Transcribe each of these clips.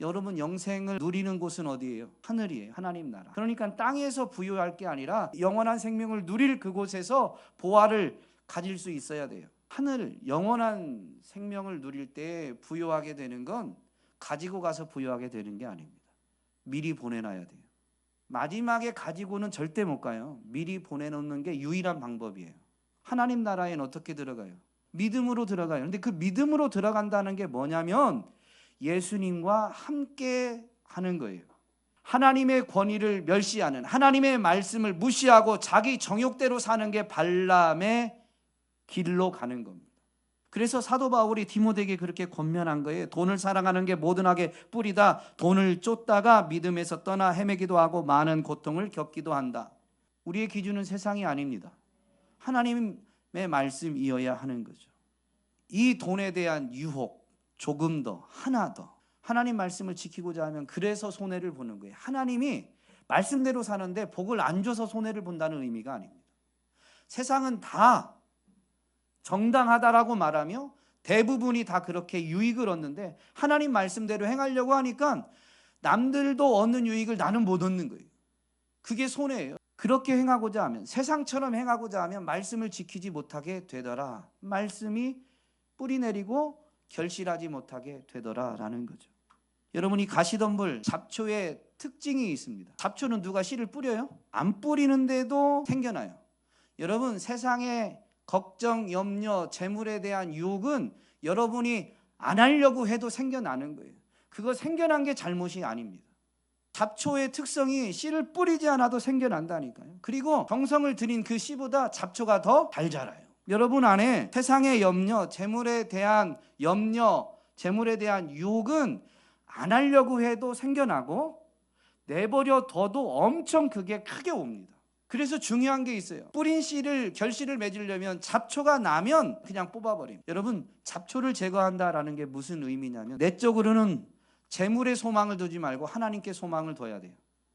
여러분 영생을 누리는 곳은 어디예요? 하늘이에요. 하나님 나라. 그러니까 땅에서 부여할 게 아니라 영원한 생명을 누릴 그곳에서 보화를 가질 수 있어야 돼요. 하늘 영원한 생명을 누릴 때 부여하게 되는 건 가지고 가서 부여하게 되는 게 아닙니다. 미리 보내놔야 돼요. 마지막에 가지고는 절대 못 가요. 미리 보내놓는 게 유일한 방법이에요. 하나님 나라에는 어떻게 들어가요? 믿음으로 들어가요. 근데 그 믿음으로 들어간다는 게 뭐냐면 예수님과 함께 하는 거예요. 하나님의 권위를 멸시하는 하나님의 말씀을 무시하고 자기 정욕대로 사는 게 발람의 길로 가는 겁니다. 그래서 사도 바울이 디모데에게 그렇게 권면한 거예요. 돈을 사랑하는 게 모든 악의 뿌리다. 돈을 쫓다가 믿음에서 떠나 헤매기도 하고 많은 고통을 겪기도 한다. 우리의 기준은 세상이 아닙니다. 하나님의 말씀이어야 하는 거죠. 이 돈에 대한 유혹 조금 더 하나 더 하나님 말씀을 지키고자 하면 그래서 손해를 보는 거예요. 하나님이 말씀대로 사는데 복을 안 줘서 손해를 본다는 의미가 아닙니다. 세상은 다 정당하다라고 말하며 대부분이 다 그렇게 유익을 얻는데 하나님 말씀대로 행하려고 하니까 남들도 얻는 유익을 나는 못 얻는 거예요. 그게 손해예요. 그렇게 행하고자 하면 세상처럼 행하고자 하면 말씀을 지키지 못하게 되더라. 말씀이 뿌리 내리고 결실하지 못하게 되더라라는 거죠. 여러분이 가시덤불 잡초의 특징이 있습니다. 잡초는 누가 씨를 뿌려요? 안 뿌리는데도 생겨나요. 여러분 세상에 걱정, 염려, 재물에 대한 유혹은 여러분이 안 하려고 해도 생겨나는 거예요. 그거 생겨난 게 잘못이 아닙니다. 잡초의 특성이 씨를 뿌리지 않아도 생겨난다니까요. 그리고 정성을 들인 그 씨보다 잡초가 더 잘 자라요. 여러분 안에 세상의 염려, 재물에 대한 염려, 재물에 대한 유혹은 안 하려고 해도 생겨나고 내버려 둬도 엄청 그게 크게 옵니다. 그래서 중요한 게 있어요. 뿌린 씨를 결실을 맺으려면 잡초가 나면 그냥 뽑아버립니다. 여러분 잡초를 제거한다라는 게 무슨 의미냐면 내적으로는 재물에 소망을 두지 말고 하나님께 소망을 둬야 돼요.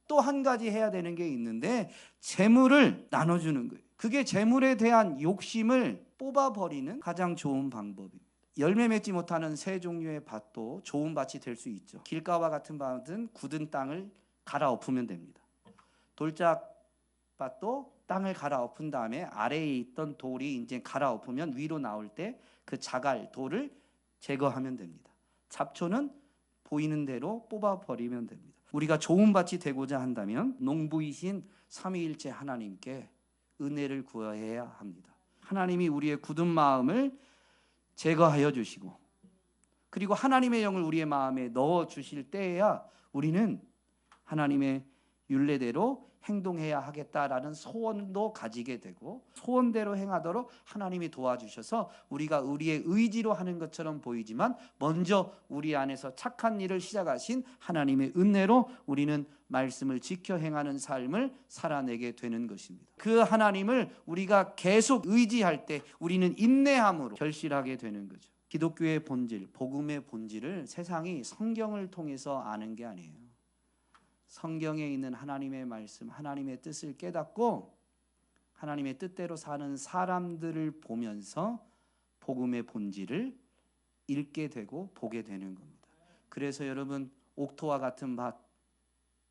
또 한 가지 해야 되는 게 있는데 재물을 나눠주는 거예요. 그게 재물에 대한 욕심을 뽑아버리는 가장 좋은 방법입니다. 열매 맺지 못하는 세 종류의 밭도 좋은 밭이 될 수 있죠. 길가와 같은 밭은 굳은 땅을 갈아엎으면 됩니다. 돌짝 밭도 땅을 갈아엎은 다음에 아래에 있던 돌이 이제 갈아엎으면 위로 나올 때 그 자갈 돌을 제거하면 됩니다. 잡초는 보이는 대로 뽑아 버리면 됩니다. 우리가 좋은 밭이 되고자 한다면 농부이신 삼위일체 하나님께 은혜를 구해야 합니다. 하나님이 우리의 굳은 마음을 제거하여 주시고 그리고 하나님의 영을 우리의 마음에 넣어 주실 때에야 우리는 하나님의 윤례대로 행동해야 하겠다라는 소원도 가지게 되고 소원대로 행하도록 하나님이 도와주셔서 우리가 우리의 의지로 하는 것처럼 보이지만 먼저 우리 안에서 착한 일을 시작하신 하나님의 은혜로 우리는 말씀을 지켜 행하는 삶을 살아내게 되는 것입니다. 그 하나님을 우리가 계속 의지할 때 우리는 인내함으로 결실하게 되는 거죠. 기독교의 본질, 복음의 본질을 세상이 성경을 통해서 아는 게 아니에요. 성경에 있는 하나님의 말씀, 하나님의 뜻을 깨닫고 하나님의 뜻대로 사는 사람들을 보면서 복음의 본질을 읽게 되고 보게 되는 겁니다. 그래서 여러분 옥토와 같은 밭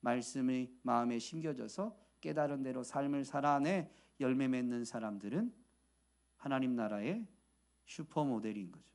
말씀이 마음에 심겨져서 깨달은 대로 삶을 살아내 열매 맺는 사람들은 하나님 나라의 슈퍼 모델인 거죠.